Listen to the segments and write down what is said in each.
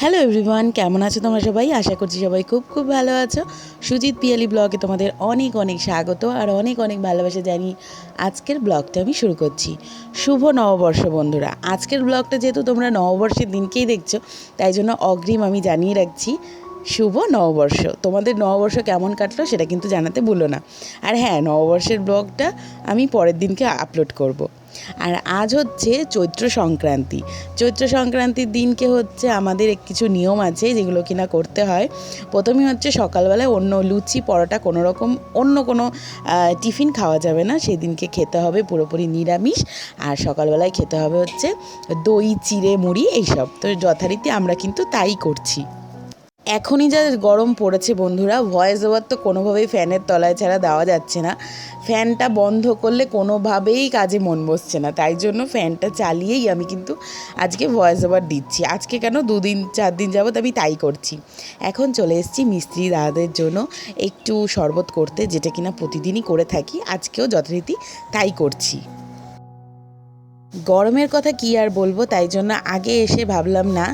Hello everyone কেমন আছো তোমরা সবাই? আশা করছি সবাই খুব খুব ভালো আছো। সুজিত পিয়ালি ব্লগে তোমাদের অনেক অনেক স্বাগত আর অনেক অনেক ভালোবাসা জানি আজকের ব্লগটা আমি শুরু করছি। শুভ নববর্ষ বন্ধুরা। আজকের ব্লগটা যেহেতু তোমরা নববর্ষের দিনকেই দেখছ, তাই জন্য অগ্রিম আমি জানিয়ে রাখছি, শুভ নববর্ষ। তোমাদের নববর্ষ কেমন কাটলো সেটা কিন্তু জানাতে ভুলো না। আর হ্যাঁ নববর্ষের ব্লগটা আমি পরের দিনকে আপলোড করব। আর আজ হচ্ছে চৈত্র সংক্রান্তি। চৈত্র সংক্রান্তির দিনকে হচ্ছে আমাদের কিছু নিয়ম আছে যেগুলো কিনা করতে হয়। প্রথমেই হচ্ছে সকালবেলায় অন্য লুচি, পরোটা কোনো রকম অন্য কোনো টিফিন খাওয়া যাবে না। সেই দিনকে খেতে হবে পুরোপুরি নিরামিষ। আর সকালবেলায় খেতে হবে হচ্ছে দই, চিড়ে, মুড়ি এইসব। তো যথারীতি আমরা কিন্তু তাই করছি। এখনই যা গরম পড়েছে বন্ধুরা ভয়েস ওভার তো কোনোভাবেই ফ্যানের তলায় ছাড়া দেওয়া যাচ্ছে না। ফ্যানটা বন্ধ করলে কোনোভাবেই কাজে মন বসছে না, তাই জন্য ফ্যানটা চালিয়েই আমি কিন্তু আজকে ভয়েস ওভার দিচ্ছি। আজকে কেন দুদিন চার দিন যাবত আমি তাই করছি। এখন চলে এসেছি মিস্ত্রি দাদাদের জন্য একটু শরবত করতে, যেটা কিনা প্রতিদিনই করে থাকি, আজকেও যথারীতি তাই করছি। গরমের কথা কি আর বলব, তাই জন্য আগে এসে ভাবলাম না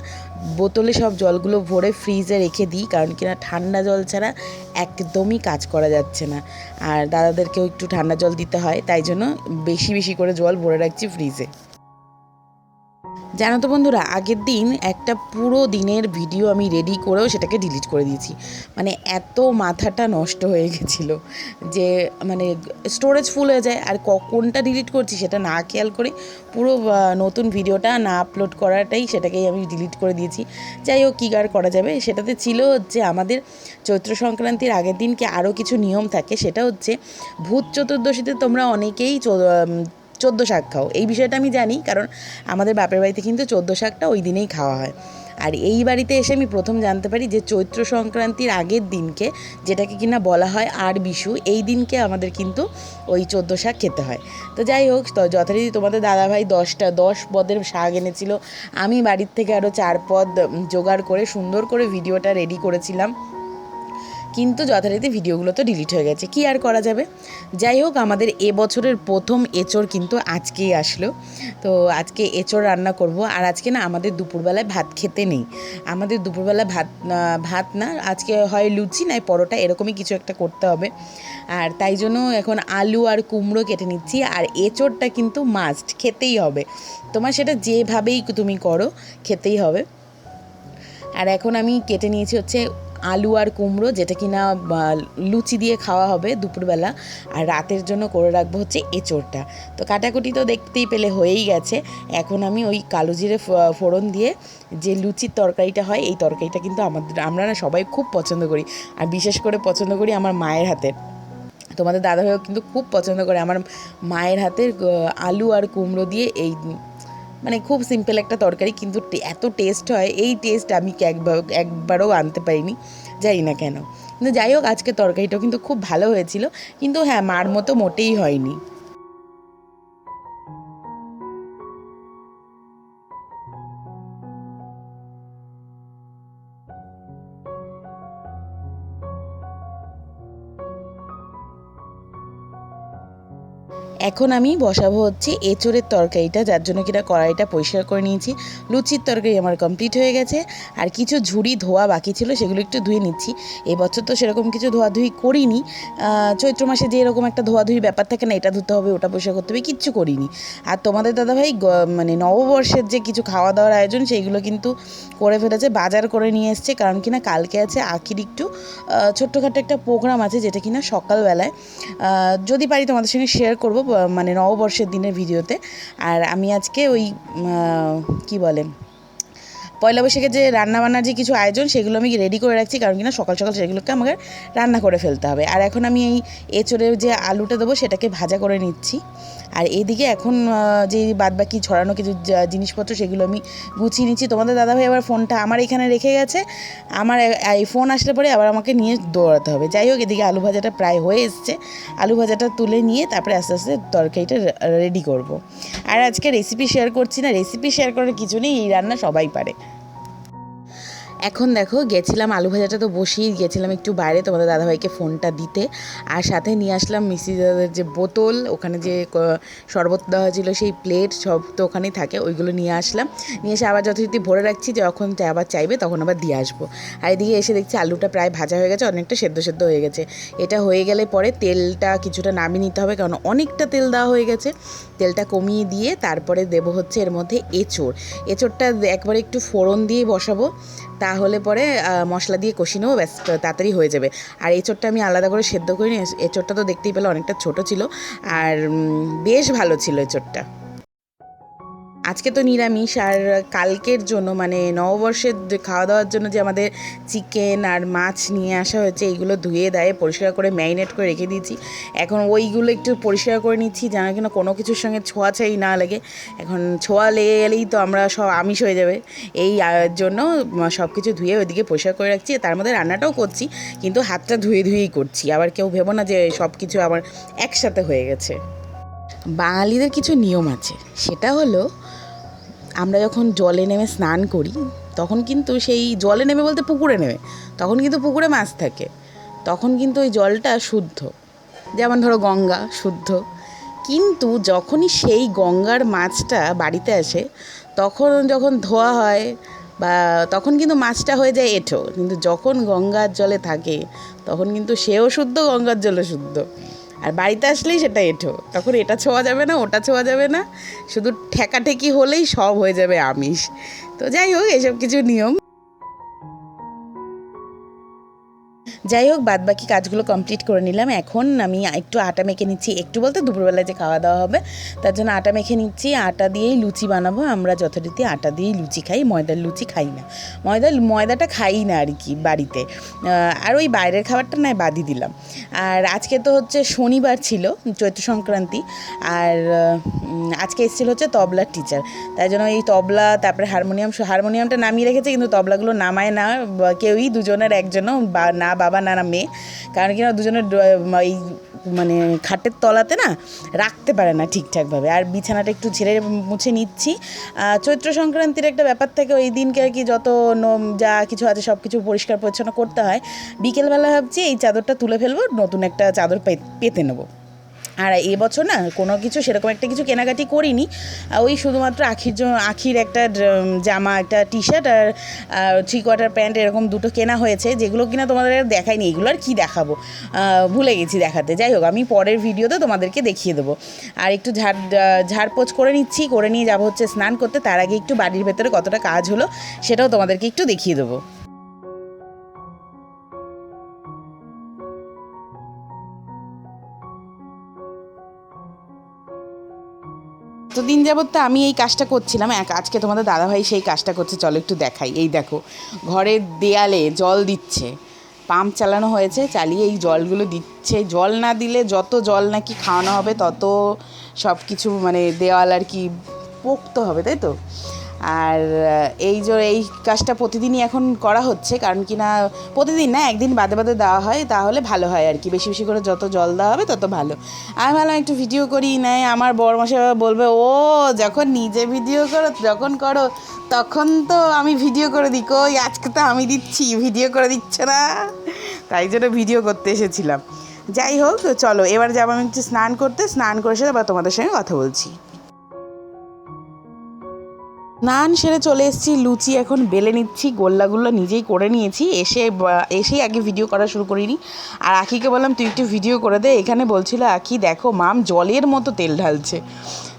বোতলে সব জলগুলো ভরে ফ্রিজে রেখে দিই, কারণ কিনা ঠান্ডা জল ছাড়া একদমই কাজ করা যাচ্ছে না। আর দাদাদেরকেও একটু ঠান্ডা জল দিতে হয়, তাই জন্য বেশি বেশি করে জল ভরে রাখছি ফ্রিজে। জানো তো বন্ধুরা, আগের দিন একটা পুরো দিনের ভিডিও আমি রেডি করেও সেটাকে ডিলিট করে দিয়েছি। মানে এত মাথাটা নষ্ট হয়ে গেছিল যে মানে স্টোরেজ ফুল হয়ে যায়। আর ক- কোনটা ডিলিট করছি সেটা না খেয়াল করে পুরো নতুন ভিডিওটা না আপলোড করাটাই সেটাকেই আমি ডিলিট করে দিয়েছি। যাই হোক, কী আর করা যাবে? সেটাতে ছিল হচ্ছে আমাদের চৈত্র সংক্রান্তির আগের দিনকে আরও কিছু নিয়ম থাকে। সেটা হচ্ছে ভূত চতুর্দশীতে তোমরা অনেকেই চোদ্দ শাক খাও। এই বিষয়টা আমি জানি, কারণ আমাদের বাপের বাড়িতে কিন্তু চোদ্দ শাকটা ওই দিনেই খাওয়া হয়। আর এই বাড়িতে এসে আমি প্রথম জানতে পারি যে চৈত্র সংক্রান্তির আগের দিনকে, যেটাকে কিনা বলা হয় আর বিশু, এই দিনকে আমাদের কিন্তু ওই চোদ্দ শাক খেতে হয়। তো যাই হোক যথারীতি তোমাদের দাদাভাই দশটা, দশ পদের শাক এনেছিল। আমি বাড়ির থেকে আরও চার পদ জোগাড় করে, সুন্দর করে ভিডিওটা রেডি করেছিলাম। কিন্তু যথারীতি ভিডিওগুলো তো ডিলিট হয়ে গেছে। কি আর করা যাবে? যাই হোক, আমাদের এবছরের প্রথম এঁচড় কিন্তু আজকেই আসলো। তো আজকে এঁচড় রান্না করব। আর আজকে না আমাদের দুপুরবেলায় ভাত খেতে নেই। আমাদের দুপুরবেলা ভাত ভাত না, আজকে হয় লুচি নয় পরোটা, এরকমই কিছু একটা করতে হবে। আর তাই জন্য এখন আলু আর কুমড়ো কেটে নিচ্ছি। আর এঁচড়টা কিন্তু মাস্ট খেতেই হবে। তোমার সেটা যেভাবেই তুমি করো, খেতেই হবে। আর এখন আমি কেটে নিয়েছি হচ্ছে আলু আর কুমড়ো, যেটা কিনা লুচি দিয়ে খাওয়া হবে দুপুরবেলা, আর রাতের জন্য করে রাখব হচ্ছে এঁচোড়টা। তো কাটাকুটি তো দেখতেই পেলে, হয়েই গেছে। এখন আমি ওই কালো জিরে ফোড়ন দিয়ে যে লুচির তরকারিটা হয়, এই তরকারিটা কিন্তু আমাদের, আমরা না সবাই খুব পছন্দ করি। আর বিশেষ করে পছন্দ করি আমার মায়ের হাতের। তোমাদের দাদাভাইও কিন্তু খুব পছন্দ করে আমার মায়ের হাতের আলু আর কুমড়ো দিয়ে এই মানে খুব সিম্পল একটা তরকারি, কিন্তু এত টেস্ট হয়, এই টেস্ট আমি একবার, একবারও আনতে পারিনি, জানি না কেন। কিন্তু যাই হোক আজকে তরকারিটাও কিন্তু খুব ভালো হয়েছিল, কিন্তু হ্যাঁ মার মতো মোটেই হয়নি। এখন আমি বসাবো হচ্ছে এঁচড়ের তরকারিটা, যার জন্য কিনা কড়াইটা পরিষ্কার করে নিয়েছি। লুচির তরকারি আমার কমপ্লিট হয়ে গেছে। আর কিছু ঝুড়ি ধোয়া বাকি ছিল, সেগুলো একটু ধুয়ে নিচ্ছি। এবছর তো সেরকম কিছু ধোয়াধুয়ি করিনি। চৈত্র মাসে যে এরকম একটা ধোয়াধুয়ি ব্যাপার থাকে না, এটা ধুতে হবে, ওটা পরিষ্কার করতে হবে, কিচ্ছু করিনি। আর তোমাদের দাদাভাই মানে নববর্ষের যে কিছু খাওয়া দাওয়ার আয়োজন, সেইগুলো কিন্তু করে ফেলেছে, বাজার করে নিয়ে এসছে। কারণ কিনা কালকে আছে আখির একটু ছোট্টখাটো একটা প্রোগ্রাম আছে, যেটা কিনা সকালবেলায়। যদি পারি তোমাদের সঙ্গে শেয়ার করব মানে নববর্ষের দিনের ভিডিওতে। আর আমি আজকে ওই কি বলে পয়লা বৈশাখে যে রান্নাবান্নার যে কিছু আয়োজন, সেগুলো আমি রেডি করে রাখছি, কারণ কিনা সকাল সকাল সেগুলোকে আমাকে রান্না করে ফেলতে হবে। আর এখন আমি এই এঁচড়ের যে আলুটা দেবো, সেটাকে ভাজা করে নিচ্ছি। আর এদিকে এখন যে বাদবাকি ছড়ানো কিছু জিনিসপত্র, সেগুলো আমি গুছিয়ে নিচ্ছি। তোমাদের দাদাভাই আবার ফোনটা আমার এখানে রেখে গেছে। আমার এই ফোন আসলে পরে আবার আমাকে নিয়ে দৌড়াতে হবে। যাই হোক, এদিকে আলু ভাজাটা প্রায় হয়ে এসছে। আলু ভাজাটা তুলে নিয়ে তারপরে আস্তে আস্তে তরকারিটা রেডি করব। আর আজকে রেসিপি শেয়ার করছি না। রেসিপি শেয়ার করার কিছু নেই, এই রান্না সবাই পারে। এখন দেখো, গেছিলাম আলু ভাজাটা তো বসিয়ে গেছিলাম একটু বাইরে, তোমাদের দাদাভাইকে ফোনটা দিতে। আর সাথে নিয়ে আসলাম মিসি দাদার যে বোতল, ওখানে যে শরবত দেওয়া ছিল সেই প্লেট, সব তো ওখানেই থাকে, ওইগুলো নিয়ে আসলাম। নিয়ে এসে আবার যথারীতি ভরে রাখছি যখন আবার চাইবে তখন আবার দিয়ে আসব। আর এদিকে এসে দেখছি আলুটা প্রায় ভাজা হয়ে গেছে, অনেকটা সেদ্ধ সেদ্ধ হয়ে গেছে। এটা হয়ে গেলে পরে তেলটা কিছুটা নামিয়ে নিতে হবে, কারণ অনেকটা তেল দেওয়া হয়ে গেছে। তেলটা কমিয়ে দিয়ে তারপরে দেবো হচ্ছে এর মধ্যে এঁচড়। এঁচড়টা একবারে একটু ফোড়ন দিয়ে বসাবো। তাহলে পরে মশলা দিয়ে কষি নেব ব্যাস তাড়াতাড়ি হয়ে যাবে। আর এঁচড়টা আমি আলাদা করে সেদ্ধ করিনি এঁচড়টা তো দেখতেই পেলে অনেকটা ছোট ছিল। আর বেশ ভালো ছিল এঁচড়টা আজকে তো নিরামিষ আর কালকের জন্য মানে নববর্ষের খাওয়া দাওয়ার জন্য যে আমাদের চিকেন আর মাছ নিয়ে আসা হয়েছে, এইগুলো ধুয়ে দেয় পরিষ্কার করে ম্যারিনেট করে রেখে দিয়েছি। এখন ওইগুলো একটু পরিষ্কার করে নিচ্ছি, যেন কিনা কোনো কিছুর সঙ্গে ছোঁয়াছাই না লাগে। এখন ছোঁয়া লেগে গেলেই তো আমরা সব আমিষ হয়ে যাবে। এই জন্য সব কিছু ধুয়ে ওইদিকে পরিষ্কার করে রাখছি। তার মধ্যে রান্নাটাও করছি, কিন্তু হাতটা ধুয়ে ধুয়েই করছি। আবার কেউ ভেবো না যে সব কিছু আবার একসাথে হয়ে গেছে। বাঙালিদের কিছু নিয়ম আছে। সেটা হলো আমরা যখন জলে নেমে স্নান করি, তখন কিন্তু সেই জলে নেমে বলতে পুকুরে নেমে, তখন কিন্তু পুকুরে মাছ থাকে। তখন কিন্তু ওই জলটা শুদ্ধ। যেমন ধরো গঙ্গা, শুদ্ধ। কিন্তু যখনই সেই গঙ্গার মাছটা বাড়িতে আসে, তখন যখন ধোয়া হয় বা তখন কিন্তু মাছটা হয়ে যায় এঁঠো। কিন্তু যখন গঙ্গার জলে থাকে, তখন কিন্তু সেও শুদ্ধ, গঙ্গার জলে শুদ্ধ। আর বাড়িতে আসলেই সেটা এঁঠো। তখন এটা ছোঁয়া যাবে না, ওটা ছোঁয়া যাবে না। শুধু ঠেকাঠেকি হলেই সব হয়ে যাবে আমিষ। তো যাই হোক, এসব কিছু নিয়ম। যাই হোক বাদ বাকি কাজগুলো কমপ্লিট করে নিলাম। এখন আমি একটু আটা মেখে নিচ্ছি। একটু বলতে দুপুরবেলায় যে খাওয়া দাওয়া হবে, তার জন্য আটা মেখে নিচ্ছি। আটা দিয়েই লুচি বানাবো। আমরা যথারীতি আটা দিয়েই লুচি খাই, ময়দার লুচি খাই না। ময়দা ময়দাটা খাই না আর কি বাড়িতে। আর ওই বাইরের খাবারটা নয় বাদই দিলাম। আর আজকে তো হচ্ছে শনিবার ছিল, চৈত্র সংক্রান্তি, আর আজকে এসেছিল হচ্ছে তবলার টিচার তাই জন্য এই তবলা, তারপরে হারমোনিয়াম হারমোনিয়ামটা নামিয়ে রেখেছে, কিন্তু তবলাগুলো নামায় না কেউই দুজনের একজনও না বাবা, না না মেয়ে। কারণ কি না, দুজনের এই মানে খাটের তলাতে না রাখতে পারে না ঠিকঠাকভাবে। আর বিছানাটা একটু ছেড়ে মুছে নিচ্ছি। চৈত্র সংক্রান্তির একটা ব্যাপার থাকে, ওই দিনকে আর কি যত নোম, যা কিছু আছে সব কিছু পরিষ্কার পরিচ্ছন্ন করতে হয়। বিকেলবেলা ভাবছি এই চাদরটা তুলে ফেলব, নতুন একটা চাদর পেতে নেব। আর এবছর না কোনো কিছু সেরকম একটা কিছু কেনাকাটি করিনি। ওই শুধুমাত্র আখির আখির একটা জামা, একটা টি শার্ট আর থ্রি কোয়ার্টার প্যান্ট এরকম দুটো কেনা হয়েছে, যেগুলো কিনা তোমাদের দেখাইনি, এগুলো আর কী দেখাবো? ভুলে গেছি দেখাতে। যাই হোক, আমি পরের ভিডিওতে তোমাদেরকে দেখিয়ে দেবো। আর একটু ঝাড় ঝাড়পোছ করে নিচ্ছি, করে নিয়ে যাব হচ্ছে স্নান করতে। তার আগে একটু বাড়ির ভেতরে কতটা কাজ হলো, সেটাও তোমাদেরকে একটু দেখিয়ে দেবো। তো যাবৎ তো আমি এই কাজটা করছিলাম, এক। আজকে তোমাদের দাদাভাই সেই কাজটা করছে, চলো একটু দেখাই। এই দেখো, ঘরের দেয়ালে জল দিচ্ছে। পাম্প চালানো হয়েছে, চালিয়ে এই জলগুলো দিচ্ছে। জল না দিলে যত জল নাকি খাওয়ানো হবে, তত সব কিছু মানে দেওয়াল আর কি পোক্ত হবে, তাই তো? আর এই যে এই কাজটা প্রতিদিনই এখন করা হচ্ছে, কারণ কি না, প্রতিদিন না, একদিন বাদে বাদে দেওয়া হয়, তাহলে ভালো হয় আর কি। বেশি বেশি করে যত জল দেওয়া হবে, তত ভালো। আমি ভাবলাম একটু ভিডিও করি, নাই, আমার বড় বড়মশাই বলবে, ও, যখন নিজে ভিডিও করো, যখন করো, তখন তো আমি ভিডিও করে দিই। কই, আজকে তো আমি দিচ্ছি ভিডিও করে দিচ্ছে না? তাই জন্য ভিডিও করতে এসেছিলাম। যাই হোক, চলো, এবার যাব আমি একটু স্নান করতে, স্নান করে আবার তোমাদের সঙ্গে কথা বলছি। স্নান সেরে চলে এসেছি, লুচি এখন বেলে নিচ্ছি, গোল্লাগুলো নিজেই করে নিয়েছি, এসে এসেই আগে ভিডিও করা শুরু করিনি। আর আখিকে বললাম, তুই একটু ভিডিও করে দে। এখানে বলছিল আখি, দেখো, মাম জলের মতো তেল ঢালছে।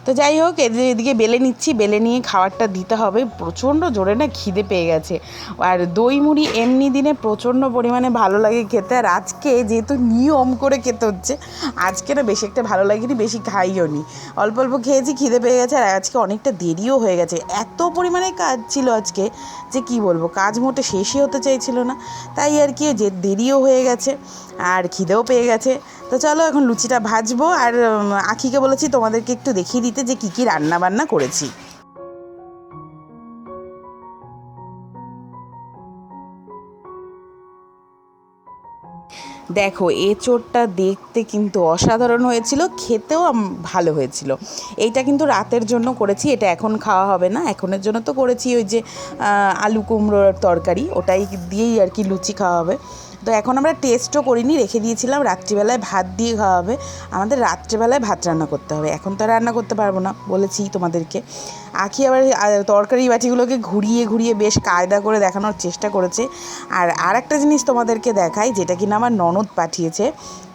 তো যাই হোক এদি- এদিকে বেলে নিচ্ছি, বেলে নিয়ে খাবারটা দিতে হবে। প্রচণ্ড জোরে না খিদে পেয়ে গেছে। আর দই মুড়ি এমনি দিনে প্রচণ্ড পরিমাণে ভালো লাগে খেতে। আর আজকে যেহেতু নিয়ম করে খেতে হচ্ছে, আজকে না বেশি একটা ভালো লাগেনি, বেশি খাইও নি। অল্প অল্প খেয়েছি, খিদে পেয়ে গেছে, আর আজকে অনেকটা দেরিও হয়ে গেছে। এত পরিমাণে কাজ ছিল আজকে যে কি বলব, কাজ মোটে শেষই হতে চাইছিল না। তাই আর কি, যে দেরিও হয়ে গেছে, আর খিদেও পেয়ে গেছে। তো চলো এখন লুচিটা ভাজবো, আর আখিকে বলেছি তোমাদেরকে একটু দেখিয়ে দিতে। যে কী কী রান্না বান্না করেছি। দেখো এ এঁচোড়টা দেখতে কিন্তু অসাধারণ হয়েছিল, খেতেও ভালো হয়েছিল। এইটা কিন্তু রাতের জন্য করেছি, এটা এখন খাওয়া হবে না। এখনের জন্য তো করেছি ওই যে আলু কুমড়োর তরকারি, ওটাই দিয়েই আর কি লুচি খাওয়া হবে। তো এখন আমরা টেস্টও করিনি, রেখে দিয়েছিলাম রাত্রিবেলায় ভাত দিয়ে খাওয়া হবে। আমাদের রাত্রিবেলায় ভাত রান্না করতে হবে। এখন তো রান্না করতে পারব না, বলেছি তোমাদেরকে। আখি আবার তরকারি বাটিগুলোকে ঘুরিয়ে ঘুরিয়ে বেশ কায়দা করে দেখানোর চেষ্টা করেছে। আর আর একটা জিনিস তোমাদেরকে দেখাই, যেটা কিনা আমার ননদ পাঠিয়েছে।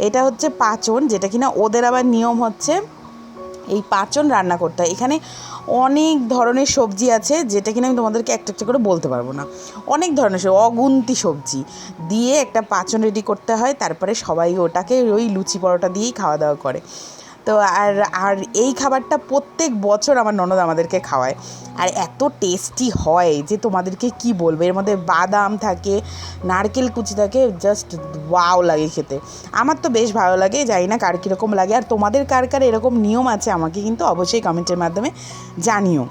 এটা হচ্ছে পাচন, যেটা কিনা ওদের আবার নিয়ম হচ্ছে এই পাচন রান্না করতে হয়। এখানে অনেক ধরনের সবজি আছে যেটা কিনা আমি তোমাদেরকে একটা একটা করে বলতে পারব না। অনেক ধরনের অগুন্তি সবজি। দিয়ে একটা পাচন রেডি করতে হয়, তারপরে সবাই ওটাকে ওই লুচি পরোটা দিয়েই খাওয়া দাওয়া করে। তো আর আর এই খাবারটা প্রত্যেক বছর আমার ননদ আমাদেরকে খাওয়ায়। আর এত টেস্টি হয় যে তোমাদেরকে কি বলব? এর মধ্যে বাদাম থাকে, নারকেল কুচি থাকে জাস্ট ওয়াও লাগে খেতে। আমার তো বেশ ভালো লাগে, জানি না কার কীরকম লাগে। আর তোমাদের কার কার এরকম নিয়ম আছে আমাকে কিন্তু অবশ্যই কমেন্টের মাধ্যমে জানিও।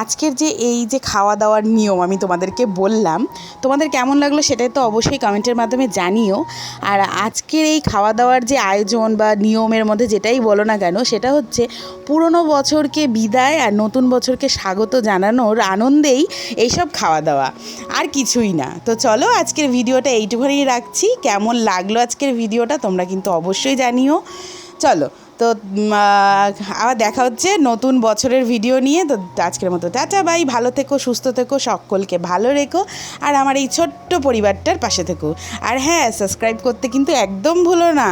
আজকের যে এই যে খাওয়া দাওয়ার নিয়ম আমি তোমাদেরকে বললাম, তোমাদের কেমন লাগল সেটাই তো অবশ্যই কমেন্টের মাধ্যমে জানিও। আর আজকের এই খাওয়া দাওয়ার যে আয়োজন বা নিয়মের মধ্যে যেটাই বলো না কেন, সেটা হচ্ছে পুরনো বছরকে বিদায় আর নতুন বছরকে স্বাগত জানানোর আনন্দেই এইসব খাওয়া দাওয়া আর কিছুই না। তো চলো আজকের ভিডিওটা এইটুখানি রাখছি। কেমন লাগল আজকের ভিডিওটা তোমরা কিন্তু অবশ্যই জানিও। চলো তো আবার দেখা হচ্ছে নতুন বছরের ভিডিও নিয়ে। তো আজকের মতো টাটা, বাই। ভালো থেকো, সুস্থ থেকো, সকলকে ভালো রেখো। আর আমার এই ছোট্ট পরিবারটার পাশে থেকো। আর হ্যাঁ সাবস্ক্রাইব করতে কিন্তু একদম ভুলো না।